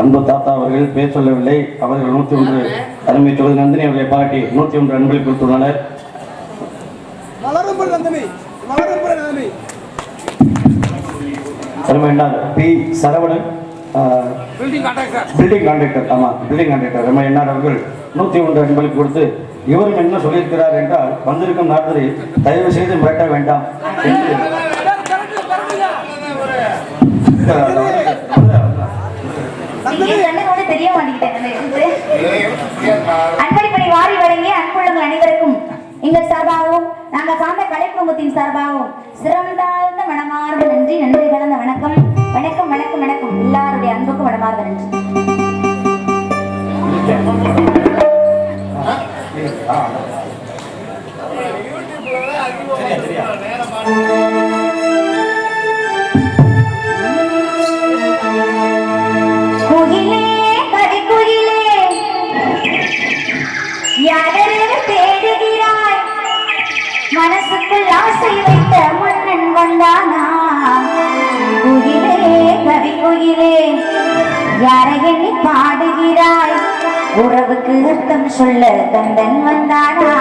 அன்பு தாத்தா அவர்கள் பேர் சொல்லவில்லை. அவர்கள் நூற்றி ஒன்று அருமை தொகுதி நந்தினி அவர்களை பாராட்டி நூற்றி ஒன்று அன்பளிப்பு கொடுத்துள்ளனர். அருமை Ennar P. Saravanan building contractor ஆமாம் பில்டிங் கான்ட்ராக்டர் ரம என்னார் அவர்கள் நூற்றி ஒன்று அன்பளிப்பு கொடுத்து இவரும் என்ன சொல்லியிருக்கிறார் என்றால் வந்திருக்கும் நாட்களில் தயவு செய்து மிரட்ட வேண்டாம். என்று அன்படிப்படி வாரி வழங்கிய அன்புள்ளங்கள் அனைவருக்கும் எங்கள் சார்பாகவும் நாங்கள் சார்ந்த கலை குடும்பத்தின் சார்பாகவும் சிறந்தாழ்ந்த மனமார்ந்த நன்றி நன்றி கலந்த வணக்கம். வணக்கம் வணக்கம் வணக்கம். எல்லாருடைய அன்புக்கும் மனமார்ந்த நன்றி குயிலே மனசுக்குள் முன்னன் வைத்த மன்னன் வந்தானா குயிலே யாரை எண்ணி பாடுகிறாய்? உறவுக்கு அர்த்தம் சொல்ல தந்தன் வந்தானா?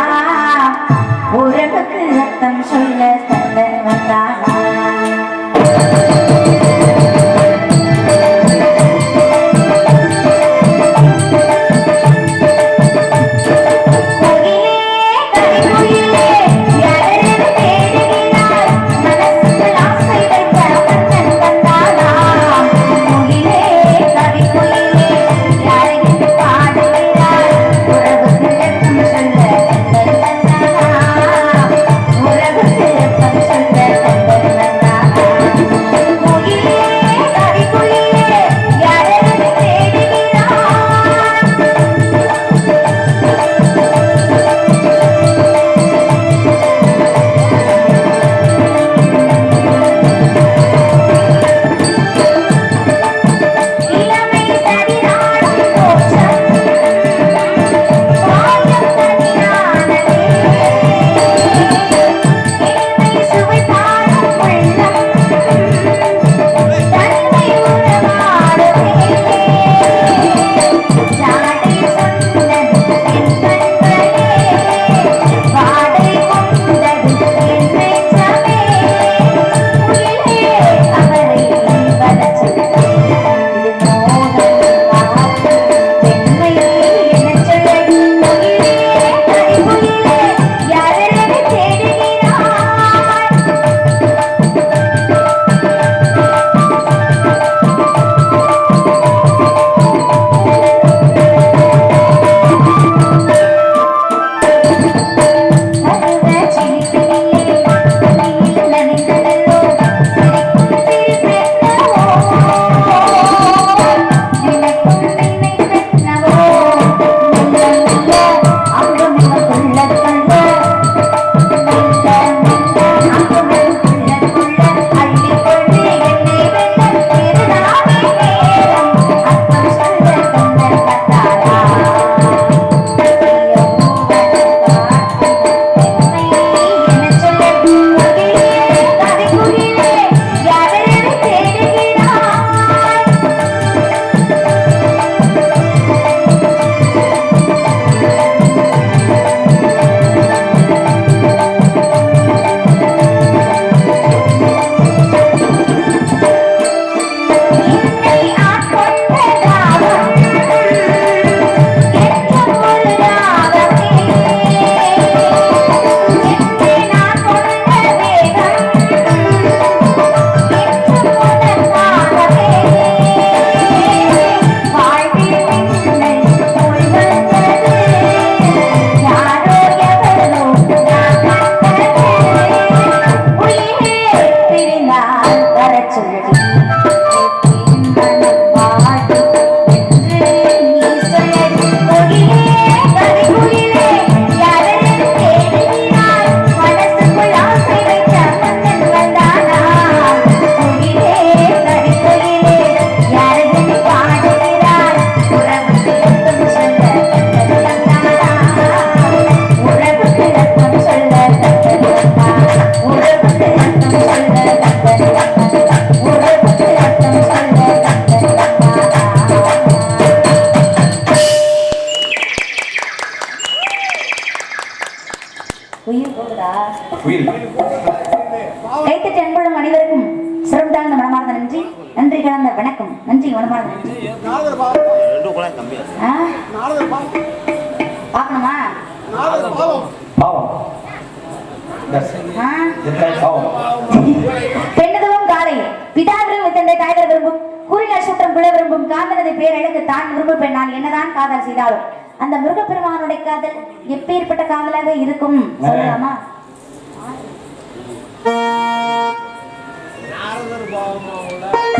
உயிர் போகுதா? உயிர். கைத்தட்டு அன்புடன் அனைவருக்கும் சிறந்தாழ்ந்த மனமார்ந்த நன்றி. நன்றி கலந்த வணக்கம். நன்றி மனமார்ந்த நன்றி. பார்க்கணுமா? பெண்ணதுவும் காலை. பிதா விரும்பு தந்தை தாய்தர் விரும்பும். கூறினர் சுற்றம் பிள்ளை விரும்பும். காந்தனது பேரழகு தான் விரும்பு பெண்ணால் என்னதான் காதல் செய்தாலும். அந்த முருகப்பெருமானுடைய காதல் எப்பேற்பட்ட காதலாக இருக்கும்? சொல்லலாமா? மார்கழி